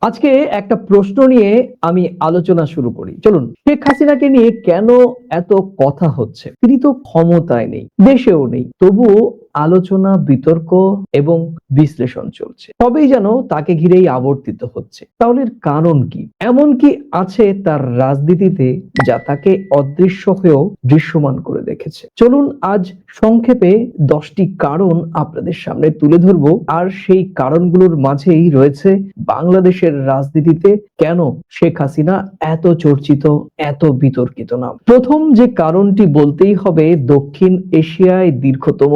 আজকে একটা প্রশ্ন নিয়ে আমি আলোচনা শুরু করি। চলুন, শেখ হাসিনাকে নিয়ে কেন এত কথা হচ্ছে? তিনি তো ক্ষমতায় নেই, দেশেও নেই। তবুও আলোচনা, বিতর্ক এবং বিশ্লেষণ চলছে। তবেই যেন তাকে ঘিরেই আবর্তিত হচ্ছে। তাহলে কারণ কি? এমন কি আছে তার রাজনীতিতে যা তাকে অদৃশ্য হয়েও দৃশ্যমান করে রেখেছে চলুন আজ সংক্ষেপে দশটি কারণ আপনাদের সামনে তুলে ধরবো, আর সেই কারণগুলোর মাঝেই রয়েছে বাংলাদেশের রাজনীতিতে কেন শেখ হাসিনা এত চর্চিত, এত বিতর্কিত নাম। প্রথম যে কারণটি বলতেই হবে, দক্ষিণ এশিয়ায় দীর্ঘতম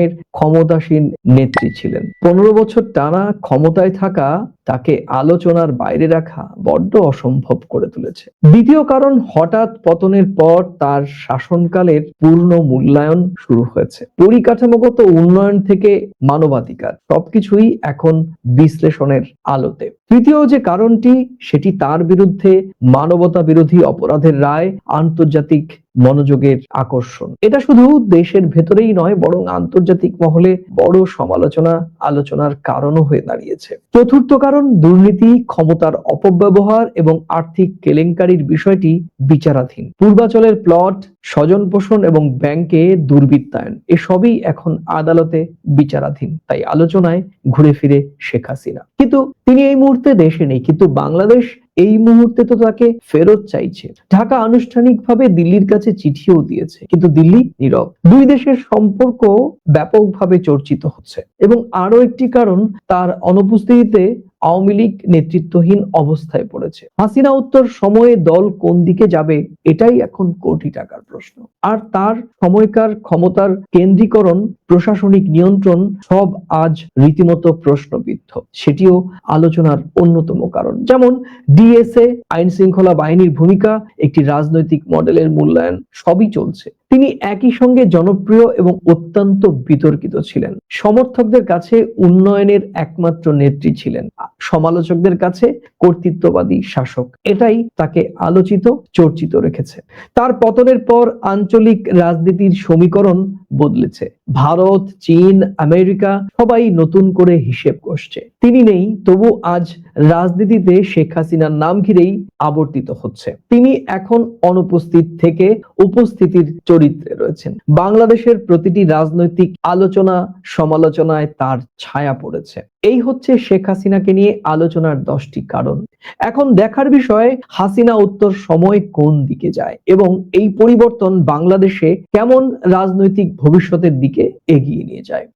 সময়ের ক্ষমতাসীন নেত্রী ছিলেন। পনেরো বছর টানা ক্ষমতায় থাকা তাকে আলোচনার বাইরে রাখা বড্ড অসম্ভব করে তুলেছে। দ্বিতীয় কারণ, হঠাৎ পতনের পর তার শাসনকালের পূর্ণ মূল্যায়ন শুরু হয়েছে। পরিকাঠামোগত উন্নয়ন থেকে মানবাধিকার, সবকিছুই এখন বিশ্লেষণের আলোতে। তৃতীয় যে কারণটি, সেটি তার বিরুদ্ধে মানবতা বিরোধী অপরাধের রায়, আন্তর্জাতিক মনোযোগের আকর্ষণ। এটা শুধু দেশের ভেতরেই নয়, বরং আন্তর্জাতিক মহলে বড় সমালোচনা, আলোচনার কারণও হয়ে দাঁড়িয়েছে। চতুর্থ কারণ দুর্নীতি, ক্ষমতার অপব্যবহার এবং আর্থিক কেলেঙ্কারির বিষয়টি বিচারাধীন। পূর্বাচলের প্লট স্বজন পোষণ এবং ব্যাংকে দুর্বৃত্তায়ন, এসবই এখন আদালতে বিচারাধীন। তাই আলোচনায় ঘুরে ফিরে শেখ হাসিনা। কিন্তু তিনি এই মুহূর্তে দেশে নেই, কিন্তু বাংলাদেশ এই মুহূর্তে তো তাকে ফেরত চাইছে। ঢাকা আনুষ্ঠানিকভাবে দিল্লির কাছে চিঠিও দিয়েছে, কিন্তু দিল্লি নীরব। দুই দেশের সম্পর্ক ব্যাপকভাবে চর্চিত হচ্ছে এবং আরও একটি কারণ, তার অনুপস্থিতিতে আওয়ামী লীগ নেতৃত্বহীন অবস্থায় পড়েছে হাসিনা উত্তর সময়ে দল কোন দিকে যাবে, এটাই এখন কোটি টাকার প্রশ্ন। আর তার সময়কার ক্ষমতার কেন্দ্রীকরণ, প্রশাসনিক নিয়ন্ত্রণ, সব আজ রীতিমতো প্রশ্নবিদ্ধ। সেটিও আলোচনার অন্যতম কারণ। যেমন ডিএসএ আইন শৃঙ্খলা বাহিনীর ভূমিকা, একটি রাজনৈতিক মডেলের মূল্যায়ন, সবই চলছে। তিনি একই সঙ্গে জনপ্রিয় এবং অত্যন্ত বিতর্কিত ছিলেন। সমর্থকদের কাছে উন্নয়নের একমাত্র নেত্রী ছিলেন। সমালোচকদের কাছে কর্তৃত্ববাদী শাসক। এটাই তাকে আলোচিত চর্চিত রেখেছে। তার পতনের পর আঞ্চলিক রাজনীতির সমীকরণ বদলেছে। ভারত, চীন, আমেরিকা সবাই নতুন করে হিসেব কষছে। তিনি নেই, তবু আজ রাজনীতিতে শেখ হাসিনার নাম ঘিরেই আবর্তিত হচ্ছে। তিনি এখন অনুপস্থিত থেকে উপস্থিতির চরিত্রে রয়েছেন। বাংলাদেশের প্রতিটি রাজনৈতিক আলোচনা সমালোচনায় তার ছায়া পড়েছে। এই হচ্ছে শেখ হাসিনাকে নিয়ে আলোচনার দশটি কারণ। এখন দেখার বিষয়, হাসিনা উত্তর সময় কোন দিকে যায় এবং এই পরিবর্তন বাংলাদেশে কেমন রাজনৈতিক ভবিষ্যতের দিকে এগিয়ে নিয়ে যায়।